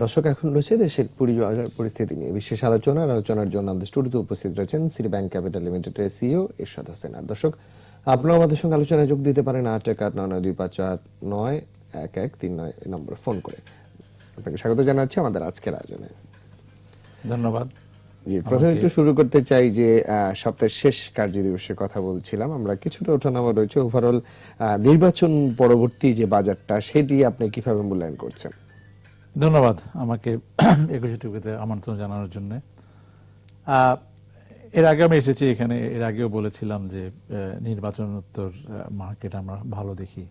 দর্শক এখন রয়েছে দেশের পরিস্থিতি নিয়ে বিশেষ আলোচনা। আলোচনার জন্য আমাদের স্টুডিওতে উপস্থিত রয়েছেন সিটি ব্যাংক ক্যাপিটাল লিমিটেডের সিইও এরশাদ হোসেন। আর দর্শক আপনারা আমাদের সঙ্গে আলোচনায় যোগ দিতে পারেন আট এক আট নয় নয় দুই পাঁচ আট নয় এক এক তিন নয় এই নম্বরে ফোন করে। আপনাকে স্বাগত জানাচ্ছি আমাদের আজকের আয়োজনে। ধন্যবাদ। জি প্রথমে একটু শুরু করতে চাই যে সপ্তাহের শেষ কার্য দিবসের কথা বলছিলাম। আমরা কিছুটা ওঠানামা রয়েছে। ওভারঅল নির্বাচন পরবর্তী যে বাজারটা সেটি আপনি কীভাবে মূল্যায়ন করছেন? ধন্যবাদ আমাকে একুশে টুকুতে আমন্ত্রণ জানানোর জন্য। এর আগে আমি এসেছি এখানে, এর আগেও বলেছিলাম যে নির্বাচনোত্তর মার্কেট আমরা ভালো দেখি।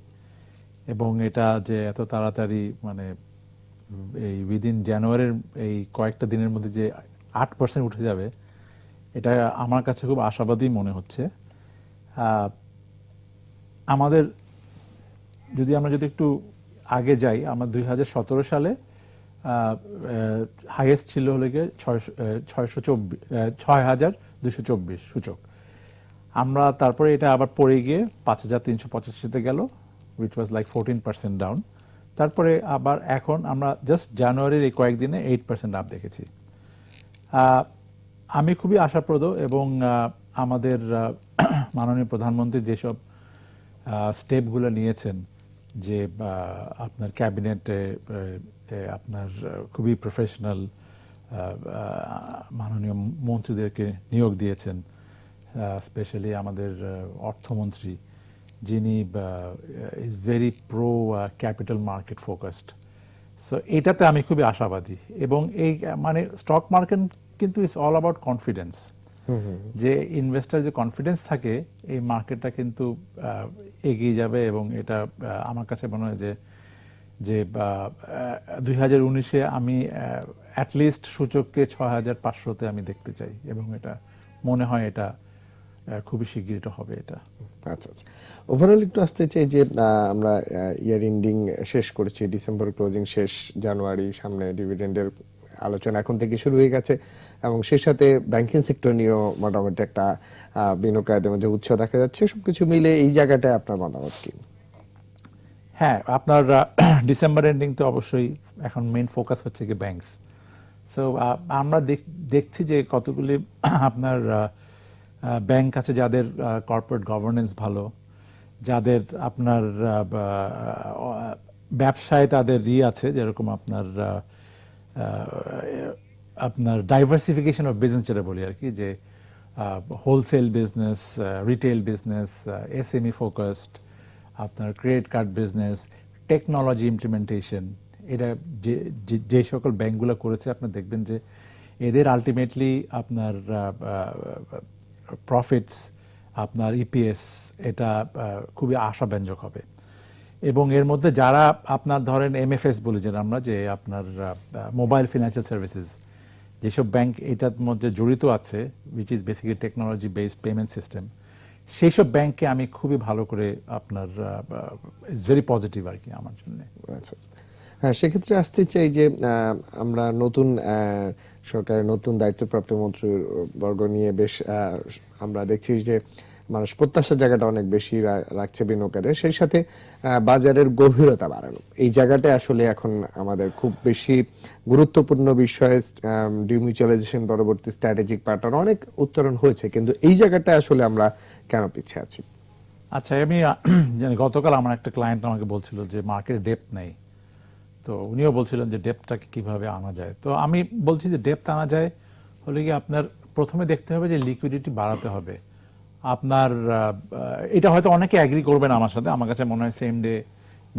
এবং এটা যে এত তাড়াতাড়ি মানে এই উইদিন জানুয়ারির এই কয়েকটা দিনের মধ্যে যে আট পার্সেন্ট উঠে যাবে, এটা আমার কাছে খুব আশাবাদী মনে হচ্ছে। আমাদের, যদি আমরা যদি একটু আগে যাই, আমরা দুই হাজার সতেরো সালে হাইয়েস্ট ছিল হলে গিয়ে ছয়শো চব্বিশ ছয় হাজার দুশো চব্বিশ সূচক। আমরা তারপরে এটা আবার পড়ে গিয়ে পাঁচ হাজার তিনশো পঁচাশিতে গেল which was like fourteen percent down তারপরে আবার এখন আমরা জাস্ট জানুয়ারির এই কয়েকদিনে এইট পার্সেন্ট আপ দেখেছি। আমি খুবই আশাপ্রদ এবং আমাদের মাননীয় প্রধানমন্ত্রী যেসব স্টেপগুলো নিয়েছেন যে আপনার ক্যাবিনেটে আপনার খুবই প্রফেশনাল মাননীয় মন্ত্রীদেরকে নিয়োগ দিয়েছেন স্পেশালি আমাদের অর্থমন্ত্রী, যিনি is very pro capital market focused so এটাতে আমি খুবই আশাবাদী এবং এই মানে স্টক মার্কেট কিন্তু ইটস অল অ্যাবাউট কনফিডেন্স যে ইনভেস্টার যে কনফিডেন্স থাকে, এই মার্কেটটা কিন্তু এগিয়ে যাবে এবং এটা আমার কাছে মনে হয় যে যে দুই হাজার উনিশে আমি অ্যাটলিস্ট সূচককে ছ হাজার পাঁচশোতে আমি দেখতে চাই এবং এটা, মনে হয় এটা খুবই শিগগির হবে এটা। আচ্ছা আচ্ছা। ওভারঅল একটু আসতে চাই যে আমরা ইয়ার এন্ডিং শেষ করেছি ডিসেম্বর ক্লোজিং শেষ জানুয়ারি সামনে ডিভিডেন্ডের আলোচনা এখন থেকে শুরু হয়ে গেছে। এবং সেই সাথে ব্যাংকিং সেক্টর নিয়েও মোটামুটি একটা বিনিয়োগকারীদের মধ্যে উৎসাহ দেখা যাচ্ছে। সবকিছু মিলে এই জায়গাটায় আপনার মতামত কি? হ্যাঁ আপনার ডিসেম্বর এন্ডিং তো অবশ্যই এখন মেইন ফোকাস হচ্ছে কি ব্যাংকস সো আমরা দেখ- দেখছি যে কতগুলি, আপনার ব্যাংক আছে যাদের কর্পোরেট গভর্নেন্স ভালো, যাদের আপনার ব্যবসায় তাদের ই আছে, যেরকম আপনার আপনার ডাইভার্সিফিকেশন অফ বিজনেস যেটা বলি আর কি, যে wholesale business retail business SME focused আপনার credit card business technology implementation এটা যে, যে- সকল ব্যাংকগুলো করেছে, আপনি দেখবেন যে এদের আলটিমেটলি আপনার প্রফিটস আপনার ইপিএস এটা খুবই আশাব্যঞ্জক হবে। এবং এর মধ্যে যারা আপনার ধরেন এমএফএস বলি যেটা আমরা যে আপনার মোবাইল ফিনান্সিয়াল সার্ভিসেস যেসব ব্যাংক এটার মধ্যে জড়িত আছে which is basically technology based payment system সেই সব ব্যাংককে আমি খুবই ভালো করে আপনার ইজ ভেরি পজিটিভ আর কি আমার জন্য। আচ্ছা আচ্ছা। হ্যাঁ সেক্ষেত্রে আসতে চাই যে আমরা নতুন সরকারের নতুন দায়িত্বপ্রাপ্ত মন্ত্রী বর্গ নিয়ে বেশ আমরা দেখছি যে মানুষ প্রত্যাশার জায়গাটা অনেক বেশি রাখছে বিনিয়োগকারীরা। সেই সাথে বাজারের গভীরতা বাড়ানো। এই জায়গাটা আসলে এখন আমাদের খুব বেশি গুরুত্বপূর্ণ বিষয় ডিমিউচুয়ালাইজেশন পরবর্তী স্ট্র্যাটেজিক প্যাটার্ন। অনেক উত্তরণ হয়েছে, কিন্তু এই জায়গাটা আসলে আমরা কেন পিছিয়ে আছি? আচ্ছা আমি গতকাল আমার একটা ক্লায়েন্ট আমাকে বলছিল যে মার্কেট ডেপ নেই। তো উনিও বলছিলেন যে ডেপটাকে কীভাবে আনা যায়। তো আমি বলছি যে ডেপথ আনা যায় হলে কি আপনার প্রথমে দেখতে হবে যে লিকুইডিটি বাড়াতে হবে। আপনার এটা হয়তো অনেকে অ্যাগ্রি করবেন আমার সাথে। আমার কাছে মনে হয় সেম ডে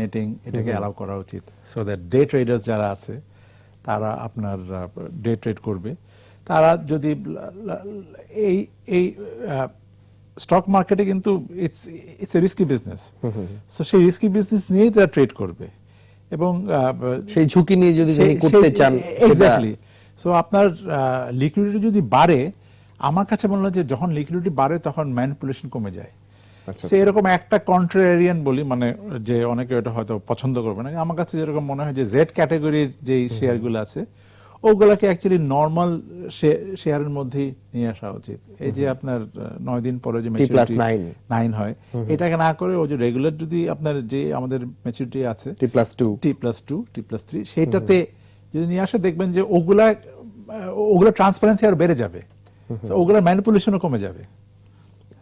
নেটিং এটাকে অ্যালাউ করা উচিত। সো দ্যাট ডে ট্রেডার্স যারা আছে তারা আপনার ডে ট্রেড করবে। তারা যদি এই এই স্টক মার্কেটে কিন্তু it's it's a risky business so সেই রিস্কি বিজনেস নিয়েই তারা ট্রেড করবে। এবং সেই ঝুঁকি নিয়ে যদি করতে চান এক্স্যাক্টলি সো আপনার লিকুইডিটি যদি বাড়ে আমার কাছে মনে হয় যে যখন লিকুইডিটি বাড়ে তখন ম্যানিপুলেশন কমে যায়। আচ্ছা, সে এরকম একটা কন্ট্রারিয়ান বলি মানে যে অনেকে এটা হয়তো পছন্দ করবে না আমার কাছে যেরকম মনে হয় যে জেড ক্যাটাগরির যে শেয়ারগুলো আছে ওগুলাকে অ্যাকচুয়ালি নর্মাল শেয়ারের মধ্যেই নিয়ে আসা উচিত। এই যে আপনার নয় দিন পরে যে নাইন হয় এটাকে না করে ও যে রেগুলার যদি আপনার যে আমাদের ম্যাচুরিটি আছে T plus two T plus two T plus three সেইটাতে যদি নিয়ে আসে দেখবেন যে ওগুলো ওগুলা ট্রান্সপারেন্সি আর বেড়ে যাবে। So, ওগুলা ম্যানিপুলেশনও কমে যাবে।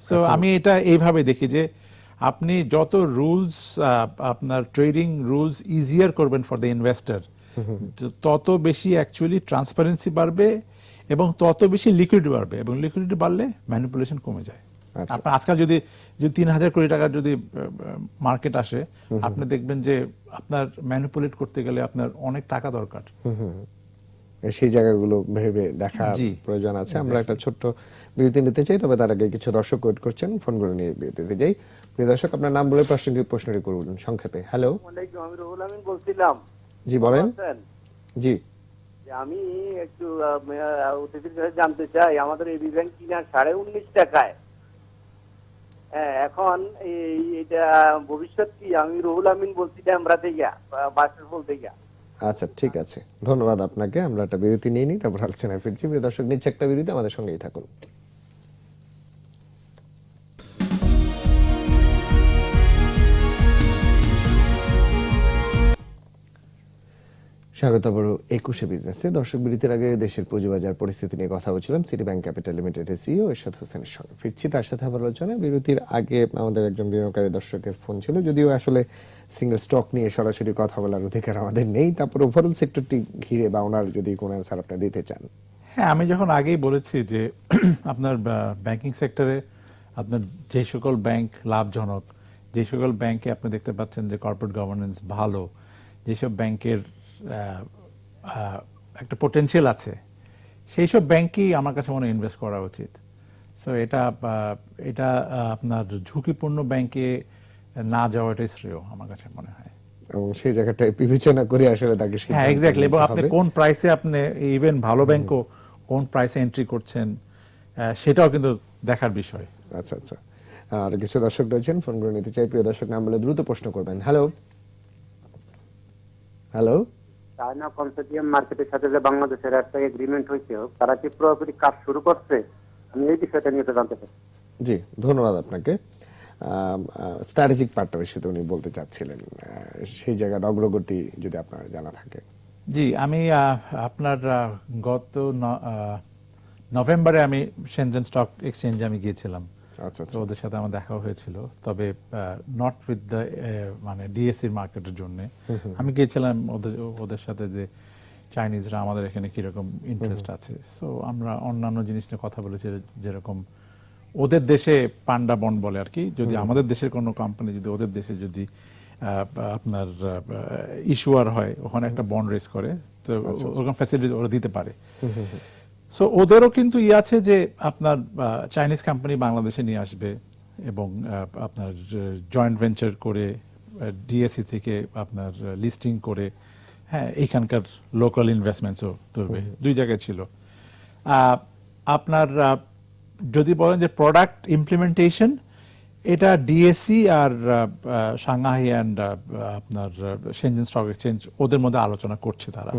সো আমি এটা এইভাবে দেখি যে আপনি যত রুলস আপনার ট্রেডিং রুলস ইজিয়ার করবেন ফর দ্য ইনভেস্টর তত বেশি অ্যাকচুয়ালি ট্রান্সপারেন্সি বাড়বে এবং তত বেশি লিকুইডিটি বাড়বে এবং লিকুইডিটি বাড়লে ম্যানিপুলেশন কমে যায়। আচ্ছা, আপনার আজকাল যদি যদি তিন হাজার কোটি টাকার যদি মার্কেট আসে আপনি দেখবেন যে আপনার ম্যানিপুলেট করতে গেলে আপনার অনেক টাকা দরকার। সেই জায়গাগুলো ভেবে দেখা প্রয়োজন আছে। আমরা একটা ছোট্ট বিরতি নিতে চাই তবে তার আগে কিছু দর্শক ওয়েট করছেন ফোনগুলো নিয়ে বিরতিতে যাই। প্রিয় দর্শক আপনার নাম বলে প্রাসঙ্গিক প্রশ্নটি করুন সংক্ষেপে। হ্যালো আমি রুহুল আমিন বলছিলাম। জি বলেন। জি। আমি একটু অতিথির কাছে জানতে চাই আমাদের এই ব্যাংক কিনা সাড়ে উনিশ টাকায়। হ্যাঁ এখন এই এটা ভবিষ্যৎ কি? আমি রুহুল আমিন বলছি আমরা থেকে বাসের বল থেকে। আচ্ছা ঠিক আছে। ধন্যবাদ আপনাকে। আমরা একটা বিরতি নিয়ে নিই, তারপর আলোচনায় ফিরছি। দর্শক, নিচ্ছে একটা বিরতি, আমাদের সঙ্গেই থাকুন। স্বাগত বড় একুশে বিজনেসে দর্শক বিরতির আগে দেশের পুঁজিবাজার পরিস্থিতি নিয়ে কথা বলছিলাম সিটি ব্যাংক ক্যাপিটাল লিমিটেডের সিইও এরশাদ হোসেনের সঙ্গে ফিরছি তার সাথে আবার আলোচনা বিরতির আগে আমাদের একজন বিনিয়োগকারী দর্শকের ফোন ছিল। যদিও আসলে সিঙ্গেল স্টক নিয়ে সরাসরি কথা বলার অধিকার আমাদের নেই। তারপর ওভারঅল সেক্টরটি ঘিরে বা ওনার যদি কোনো অ্যান্সার আপনি দিতে চান। হ্যাঁ আমি যখন আগেই বলেছি যে আপনার ব্যাংকিং সেক্টরে আপনার যে সকল ব্যাংক লাভজনক, যে সকল ব্যাংকে আপনি দেখতে পাচ্ছেন যে কর্পোরেট গভর্নেন্স ভালো, যেসব ব্যাংকের একটা পোটেনশিয়াল আছে। সেই সব ব্যাংকই আমার কাছে মনে ইনভেস্ট করা উচিত। সো এটা এটা আপনার ঝুঁকিপূর্ণ ব্যাংকে না যাওয়াটাই শ্রেয় আমার কাছে মনে হয়। এবং সেই জায়গাটায় বিবেচনা করে আসলে তাকে হ্যাঁ এক্স্যাক্টলি এবং আপনি কোন প্রাইসে আপনি ইভেন ভালো ব্যাংকও কোন প্রাইসে এন্ট্রি করছেন সেটাও কিন্তু দেখার বিষয়। আচ্ছা আচ্ছা। আর কিছু দর্শক রয়েছেন ফোন করে নিতে চাই। প্রিয় দর্শক নাম বলে দ্রুত প্রশ্ন করবেন। হ্যালো হ্যালো চায়না কনসোর্টিয়াম মার্কেটের সাথে যে বাংলাদেশের একটা এগ্রিমেন্ট হয়েছে তারা কি পুরোপুরি কাজ শুরু করছে? আমি এই বিষয়টা নিয়ে জানতে চাই। জি ধন্যবাদ আপনাকে। স্ট্র্যাটেজিক পার্টনারশিপ উনি বলতে চাচ্ছিলেন আহ, সেই জায়গার অগ্রগতি যদি আপনার জানা থাকে। জি আমি আহ, আপনার গত ন- আহ, নভেম্বরে আমি সেনজেন স্টক এক্সচেঞ্জে আমি গিয়েছিলাম। আচ্ছা তো আচ্ছা। ওদের সাথে আমার দেখা হয়েছিল। তবে নট উইথ দ্য মানে ডিএসসির মার্কেটের জন্য। আমি গিয়েছিলাম ওদের ওদের সাথে যে চাইনিজরা আমাদের এখানে কীরকম ইন্টারেস্ট আছে। সো আমরা অন্যান্য জিনিস নিয়ে কথা বলেছি যেরকম ওদের দেশে পান্ডা বন্ড বলে আর কি। যদি আমাদের দেশের কোনো কোম্পানি যদি ওদের দেশে যদি আপনার ইস্যুয়ার হয় ওখানে একটা বন্ড রেস করে তো ওরকম ফ্যাসিলিটি ওরা দিতে পারে। সো ওদেরও কিন্তু ই আছে যে আপনার চাইনিজ কোম্পানি বাংলাদেশে নিয়ে আসবে এবং আপনার জয়েন্ট ভেঞ্চার করে ডিএসসি থেকে আপনার লিস্টিং করে হ্যাঁ এইখানকার লোকাল ইনভেস্টমেন্টসও তুলবে। দুই জায়গায় ছিল। আপনার যদি বলেন যে প্রোডাক্ট ইমপ্লিমেন্টেশন এটা ডিএসসি আর সাংহাই অ্যান্ড আপনার সেনজেন স্টক এক্সচেঞ্জ ওদের মধ্যে আলোচনা করছে তারা।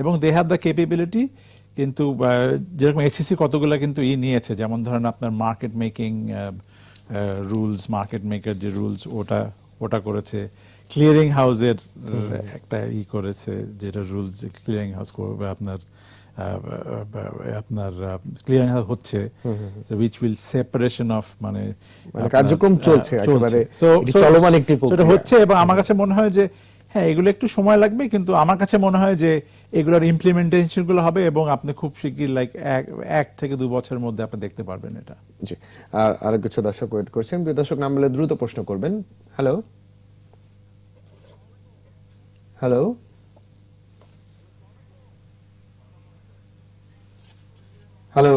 এবং দে হ্যাভ দ্য কেপেবিলিটি কিন্তু যেরকম এসিসি কতগুলো কিন্তু ই নিয়েছে যেমন ধরেন আপনার market making rules market maker যে রুলস ওটা ওটা করেছে। ক্লিয়ারিং হাউসের একটা ই করেছে যেটা রুলস ক্লিয়ারিং হাউস করবে আপনার আপনার ক্লিয়ারিং হাউস হচ্ছে। উইচ উইল সেপারেশন অফ মানে মানে কার্যক্রম চলছে একেবারে। চলমান একটি হচ্ছে এবং আমার কাছে মনে হয় যে হ্যাঁ এগুলো একটু সময় লাগবে, কিন্তু আমার কাছে মনে হয় যে এগুলোর ইমপ্লিমেন্টেশনগুলো হবে এবং আপনি খুব শিগগির লাইক এক থেকে দু বছরের মধ্যে আপনি দেখতে পারবেন এটা। জি। আর আরও কিছু দর্শক ওয়েট করছেন। প্রিয় দর্শক নাম বলে দ্রুত প্রশ্ন করবেন। হ্যালো হ্যালো হ্যালো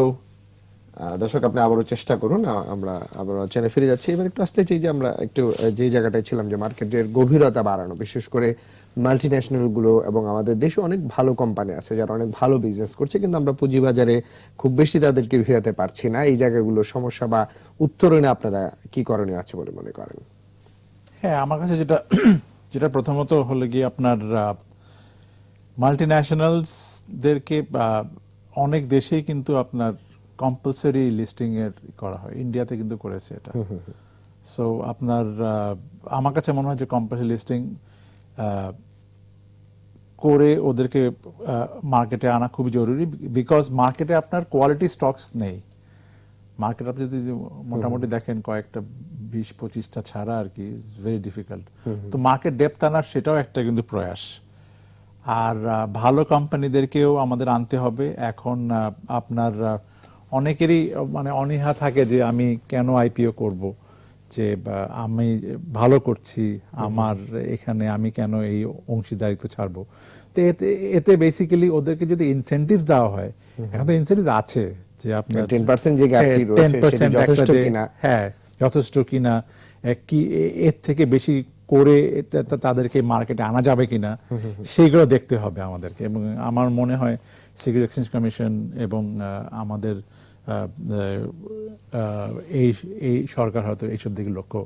দর্শক, আপনি আবারও চেষ্টা করুন আমরা আবার চ্যানেলে ফিরে যাচ্ছি। এবার একটু আসতে চাই যে আমরা একটু যে জায়গাটায় ছিলাম যে মার্কেটের গভীরতা বাড়ানো, বিশেষ করে মাল্টি ন্যাশনালগুলো এবং আমাদের দেশে অনেক ভালো কোম্পানি আছে যারা অনেক ভালো বিজনেস করছে, কিন্তু আমরা পুঁজিবাজারে খুব বেশি তাদেরকে ভিড়াতে পারছি না। এই জায়গাগুলো সমস্যা বা উত্তরণে আপনারা কি করণীয় আছে বলে মনে করেন? হ্যাঁ আমার কাছে যেটা যেটা প্রথমত হলো গিয়ে আপনার মাল্টি ন্যাশনালসদেরকে অনেক দেশেই কিন্তু আপনার কম্পালসারি লিস্টিং এর করা হয়। ইন্ডিয়াতে কিন্তু করেছে এটা। সো আপনার আমার কাছে মনে হয় যে কম্পালসারি লিস্টিং করে ওদেরকে মার্কেটে আনা খুবই জরুরি বিকজ মার্কেটে আপনার কোয়ালিটি স্টকস নেই। মার্কেট আপনি যদি মোটামুটি দেখেন কয়েকটা বিশ পঁচিশটা ছাড়া আর কি ভেরি ডিফিকাল্ট তো মার্কেট ডেপথ আনার সেটাও একটা কিন্তু প্রয়াস। আর ভালো কোম্পানিদেরকেও আমাদের আনতে হবে। এখন আপনার অনেকেরই মানে অনীহা থাকে যে আমি কেন আইপিও করব? যে আমি ভালো করছি আমার এখানে আমি কেন এই অংশীদারিত্ব ছাড়বো? তো এতে এতে বেসিক্যালি ওদেরকে যদি ইনসেন্টিভ দেওয়া হয় এখন তো ইনসেন্টিভ আছে যে আপনার 10% যে গ্যাপটি রয়েছে সেটি যথেষ্ট কিনা? হ্যাঁ যথেষ্ট কিনা? কি এর থেকে বেশি করে তাদেরকে মার্কেটে আনা যাবে কিনা? সেইগুলো দেখতে হবে আমাদেরকে। এবং আমার মনে হয় সিকিউরিটি এক্সচেঞ্জ কমিশন এবং আমাদের এই এই সরকার হয়তো এইসব দিকে লক্ষ্য।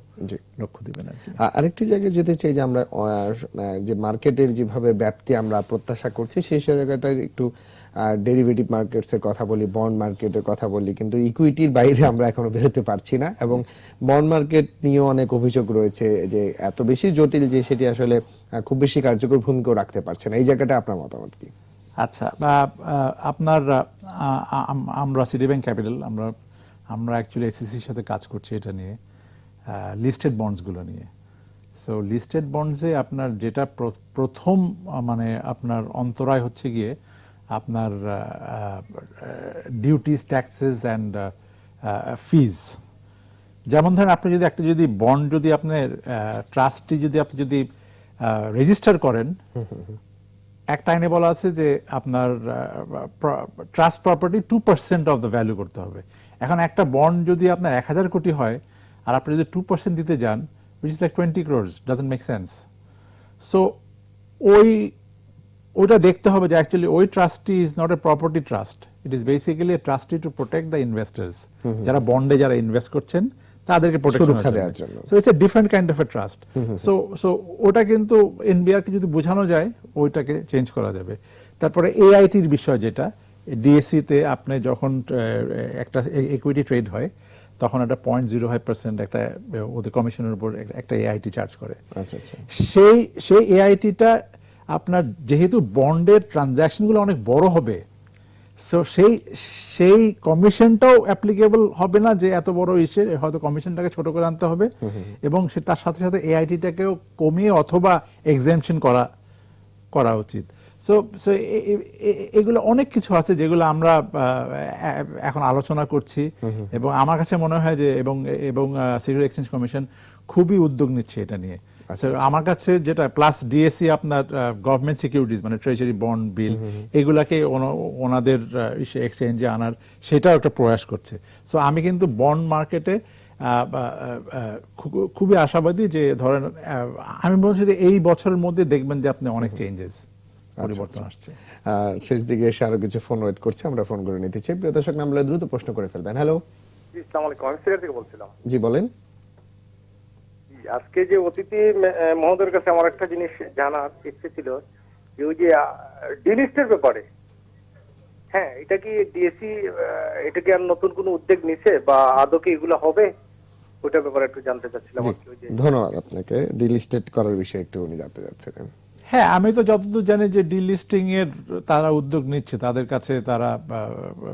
লক্ষ্য দিবেন আর আরেকটি জায়গায় যেতে চাই যে আমরা যে মার্কেটের যেভাবে ব্যাপ্তি আমরা প্রত্যাশা করছি সেই জায়গাটায় একটু ডেরিভেটিভ মার্কেটস এর কথা বলি বন্ড মার্কেটের কথা বলি কিন্তু ইকুইটির বাইরে আমরা এখনও বেরোতে পারছি না এবং বন্ড মার্কেট নিয়েও অনেক অভিযোগ রয়েছে যে এত বেশি জটিল যে সেটি আসলে খুব বেশি কার্যকর ভূমিকাও রাখতে পারছে না। এই জায়গাটা আপনার মতামত কি? আচ্ছা আপনার আম- আমরা সিটি ব্যাংক ক্যাপিটাল আমরা আমরা অ্যাকচুয়ালি এসিসির সাথে কাজ করছি এটা নিয়ে লিস্টেড বন্ডসগুলো নিয়ে। সো লিস্টেড বন্ডসে আপনার যেটা প্রথম মানে আপনার অন্তরায় হচ্ছে গিয়ে আপনার ডিউটিস ট্যাক্সেস অ্যান্ড ফিজ যেমন ধরেন আপনি যদি একটা যদি বন্ড যদি আপনার ট্রাস্টটি যদি আপনি যদি রেজিস্টার করেন একটা আইনে বলা আছে যে আপনার trust property two percent of the value করতে হবে। এখন একটা বন্ড যদি আপনার এক হাজার কোটি হয় আর আপনি যদি টু পার্সেন্ট দিতে যান which is like twenty crores doesn't make sense so ওই ওটা দেখতে হবে যে অ্যাকচুয়ালি ওই trustee is not a property trust it is basically a trustee to protect the investors যারা বন্ডে যারা ইনভেস্ট করছেন তাদেরকে সুরক্ষা দেওয়ার জন্য। So it's a different kind of a trust so so ওটা কিন্তু এনবিআর কে যদি বোঝানো যায় ওইটাকে চেঞ্জ করা যাবে। তারপরে এআইটির বিষয় যেটা ডিএসসি তে আপনি যখন একটা ইকুইটি ট্রেড হয় তখন একটা পয়েন্ট জিরো ফাইভ পার্সেন্ট একটা ওদের কমিশনের উপর একটা এআইটি চার্জ করে। আচ্ছা আচ্ছা। সেই সেই এআইটিটা আপনার যেহেতু বন্ডের ট্রানজ্যাকশনগুলো অনেক বড় হবে সো সেই সেই কমিশনটাও অ্যাপ্লিকেবল হবে না যে এত বড় ইসে হয়তো কমিশনটাকে ছোট করে আনতে হবে। এবং সে তার সাথে সাথে এআইটিটাকেও কমিয়ে অথবা এক্সামশন করা করা উচিত। সো সো এগুলো অনেক কিছু আছে যেগুলো আমরা এখন আলোচনা করছি। এবং আমার কাছে মনে হয় যে এবং এবং সিকিউরিটি এক্সচেঞ্জ কমিশন খুবই উদ্যোগ নিচ্ছে এটা নিয়ে। So, আমার কাছে যেটা প্লাস ডিএসসি আপনার গভর্নমেন্ট সিকিউরিটিজ মানে ট্রেজারি বন্ড বিল এগুলাকে ওনাদের এক্সচেঞ্জে আনার সেটাও একটা প্রয়াস করছে। সো আমি কিন্তু বন্ড মার্কেটে খুবই আশাবাদী যে ধরেন আহ, আমি বলছি যে এই বছরের মধ্যে দেখবেন যে আপনি অনেক চেঞ্জেস পরিবর্তন আসছে। আর শেষ দিকে এসে আরও কিছু ফোন ওয়েট করছে আমরা ফোন করে নিতে চাই। প্রিয় দর্শক নামলে দ্রুত প্রশ্ন করে ফেলবেন। হ্যালো জি আসসালামু আলাইকুম। আমি সিলেট থেকে বলছিলাম। জি বলেন। আজকে যে অতিথি মহোদয়ের কাছে আমার একটা জিনিস জানার ইচ্ছে ছিল যে ওই যে ডিলিস্টের ব্যাপারে। হ্যাঁ এটা কি ডিএসি এটা কি আর নতুন কোনো উদ্যোগ নিছে বা আদৌ কি এগুলো হবে? ওটার ব্যাপারে একটু জানতে চাচ্ছিলাম ধন্যবাদ আপনাকে। ডিলিস্টেড করার বিষয়ে একটু উনি জানতে চাচ্ছিলেন। হ্যাঁ আমি তো যতদূর জানি যে ডিলিস্টিং এর তারা উদ্যোগ নিচ্ছে তাদের কাছে তারা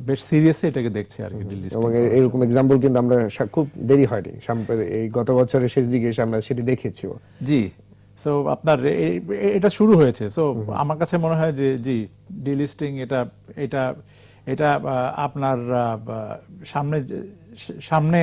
বেশ সিরিয়াসলি এটাকে দেখছে আর কি ডিলিস্টিং এবং এরকম এক্সাম্পল কিন্তু আমরা খুব দেরি হয়নি। এই গত বছরের শেষ দিকে এসে আমরা সেটি দেখেছিও জি সো আপনার এটা শুরু হয়েছে সো আমার কাছে মনে হয় যে জি ডিলিস্টিং এটা এটা এটা আপনার সামনে সামনে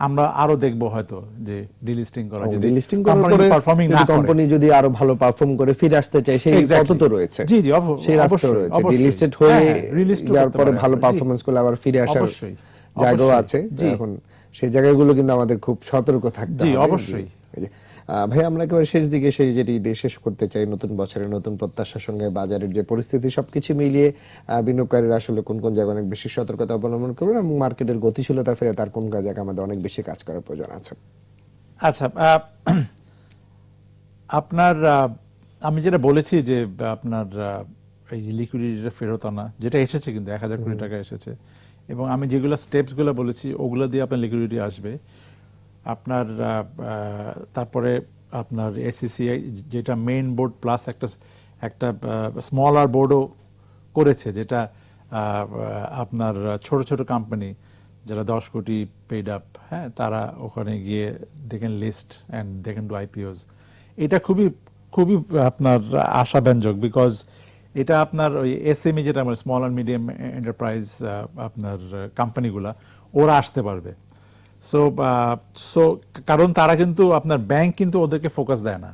আমরা আরও দেখব হয়তো যে ডিলিস্টিং করা যদি ডিলিস্টিং করার পরে পারফর্মিং না কোম্পানি যদি আরও ভালো পারফর্ম করে ফিরে আসতে চায় সেই পথ তো রয়েছে। জি, জি, সেই রাস্তা রয়েছে। ডিলিস্টেড হয়ে রিলিস্ট করার যাওয়ার পরে ভালো পারফরম্যান্স করলে আবার ফিরে আসার অবশ্যই, জায়গাও আছে। এখন সেই জায়গাগুলো কিন্তু আমাদের খুব সতর্ক থাকতে হবে। জি, অবশ্যই। ভাই আমরা একেবারে শেষ দিকে সেই যেটি দিয়ে শেষ করতে চাই নতুন বছরের নতুন প্রত্যাশার সঙ্গে বাজারের যে পরিস্থিতি সবকিছু মিলিয়ে বিনিয়োগকারীরা আসলে কোন কোন জায়গায় অনেক বেশি সতর্কতা অবলম্বন করবেন এবং মার্কেটের গতিশীলতা ফিরে তার কোন জায়গায় আমাদের অনেক বেশি কাজ করার প্রয়োজন আছে? আচ্ছা আপনার আমি যেটা বলেছি যে আপনার এই লিকুইডিটিটা ফেরত আনা যেটা এসেছে কিন্তু এক হাজার কোটি টাকা এসেছে। এবং আমি যেগুলো স্টেপসগুলো বলেছি ওগুলো দিয়ে আপনার লিকুইডিটি আসবে। আপনার তারপরে আপনার এসিসিআই যেটা মেইন বোর্ড প্লাস একটা একটা স্মলার বোর্ডও করেছে, যেটা আপনার ছোট ছোট কোম্পানি যারা দশ কোটি পেড আপ হ্যাঁ তারা ওখানে গিয়ে দেখেন লিস্ট অ্যান্ড দেখেন ডু আইপিওস এটা খুবই খুবই আপনার আশাব্যঞ্জক বিকজ এটা আপনার ওই এসএমই যেটা আমরা স্মল অ্যান্ড মিডিয়াম এন্টারপ্রাইজ আপনার কোম্পানিগুলা ওরা আসতে পারবে। সো সো কারণ তারা কিন্তু আপনার ব্যাংক কিন্তু ওদেরকে ফোকাস দেয় না।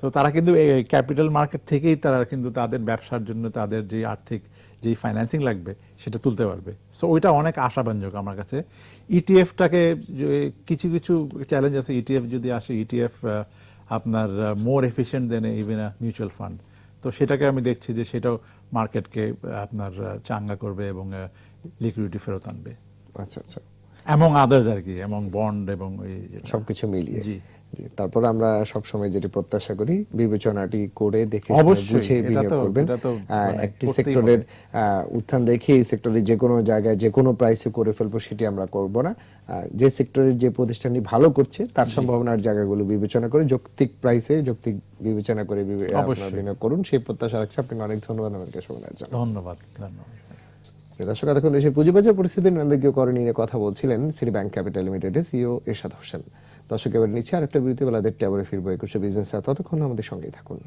সো তারা কিন্তু ক্যাপিটাল মার্কেট থেকেই তারা কিন্তু তাদের ব্যবসার জন্য তাদের যে আর্থিক, যে ফাইন্যান্সিং লাগবে, সেটা তুলতে পারবে। সো ওইটা অনেক আশাব্যঞ্জক আমার কাছে। ইটিএফটাকে কিছু কিছু চ্যালেঞ্জ আছে। ইটিএফ যদি আসে ইটিএফ আপনার more efficient than even a mutual fund তো সেটাকে আমি দেখছি যে সেটাও মার্কেটকে আপনার চাঙ্গা করবে এবং লিকুইডিটি ফেরত আনবে। আচ্ছা আচ্ছা। এমং আদার্স আর কি এবং বন্ড এবং এই সবকিছু মিলিয়ে। জি। তারপর আমরা সবসময় যেটি প্রত্যাশা করি বিবেচনাটি করে দেখে বুঝে বিনিয়োগ করবেন। মানে একটি সেক্টরের উত্থান দেখে এই সেক্টরে যে কোনো জায়গায় যে কোনো প্রাইসে করে ফেলব সেটি আমরা করব না। যে সেক্টরের যে প্রতিষ্ঠানটি ভালো করছে তার সম্ভাবনার জায়গাগুলো বিবেচনা করে যৌক্তিক প্রাইসে যৌক্তিক বিবেচনা করে বিনিয়োগ করুন। সেই প্রত্যাশা রাখছি। আপনাকে অনেক ধন্যবাদ শোনার জন্য। ধন্যবাদ ধন্যবাদ। দর্শক, এতক্ষণ দেশের পুঁজিবাজার পরিস্থিতি নান্দকীয় করণীয় নিয়ে কথা বলছিলেন সিটি ব্যাংক ক্যাপিটাল লিমিটেডের সিও এরশাদ হোসেন। দর্শক, এবার নিচ্ছে আরেকটা বিরতি বেলা দেড়টা আবার ফিরবো একুশে বিজনেস ততক্ষণ আমাদের সঙ্গেই থাকুন।